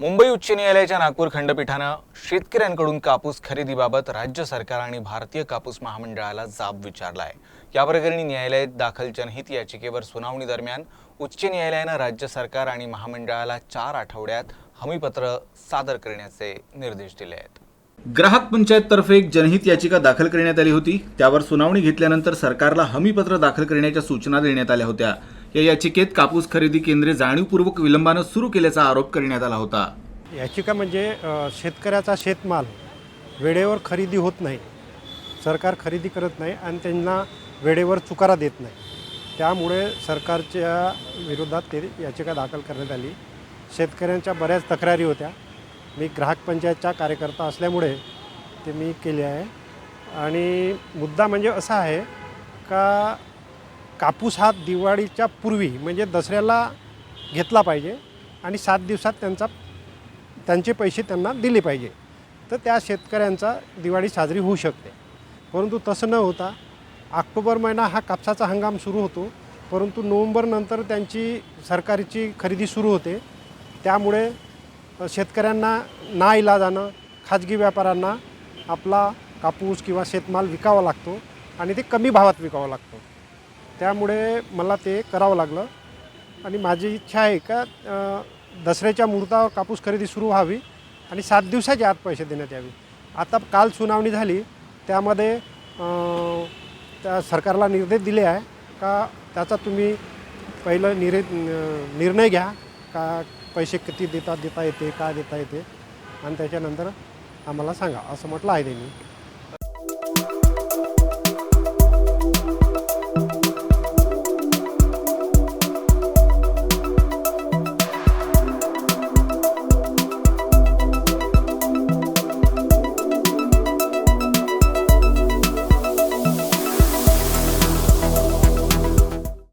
मुंबई उच्च न्यायालयाच्या नागपूर खंडपीठानं शेतकऱ्यांकडून कापूस खरेदीबाबत राज्य सरकार आणि भारतीय कापूस महामंडळाला जाब विचारला आहे या प्रकरणी न्यायालयात दाखल जनहित याचिकेवर सुनावणी दरम्यान उच्च न्यायालयानं राज्य सरकार आणि महामंडळाला चार आठवड्यात हमीपत्र सादर करण्याचे निर्देश दिले आहेत. ग्राहक पंचायततर्फे एक जनहित याचिका दाखल करण्यात आली होती. त्यावर सुनावणी घेतल्यानंतर सरकारला हमीपत्र दाखल करण्याच्या सूचना देण्यात आल्या होत्या. या याचिकेत कापूस खरेदी केंद्रे जाणीवपूर्वक विलंबानं सुरू केल्याचा आरोप करण्यात आला होता. याचिका म्हणजे शेतकऱ्याचा शेतमाल वेळेवर खरेदी होत नाही. सरकार खरेदी करत नाही आणि त्यांना वेळेवर चुकारा देत नाही. त्यामुळे सरकारच्या विरोधात ते याचिका दाखल करण्यात आली. शेतकऱ्यांच्या बऱ्याच तक्रारी होत्या. मी ग्राहक पंचायतचा कार्यकर्ता असल्यामुळे ते मी केले आहे. आणि मुद्दा म्हणजे असा आहे का कापूस हा दिवाळीच्या पूर्वी म्हणजे दसऱ्याला घेतला पाहिजे आणि सात दिवसात त्यांचा त्यांचे पैसे त्यांना दिले पाहिजे. तर त्या शेतकऱ्यांचा दिवाळी साजरी होऊ शकते. परंतु तसं न होता ऑक्टोबर महिना हा कापसाचा हंगाम सुरू होतो. परंतु नोव्हेंबरनंतर त्यांची सरकारची खरेदी सुरू होते. त्यामुळे शेतकऱ्यांना ना इलाजानं खाजगी व्यापाऱ्यांना आपला कापूस किंवा शेतमाल विकावा लागतो आणि ते कमी भावात विकावा लागतो. त्यामुळे मला ते करावं लागलं. आणि माझी इच्छा आहे का दसऱ्याच्या मुहूर्तावर कापूस खरेदी सुरू व्हावी आणि सात दिवसाच्या आत पैसे देण्यात यावे. आता काल सुनावणी झाली त्यामध्ये त्या सरकारला निर्देश दिले आहे का त्याचा तुम्ही पहिलं निरे निर्णय घ्या का पैसे किती देता देता येते का देता येते? आणि त्याच्यानंतर आम्हाला सांगा असं म्हटलं आहे त्यांनी.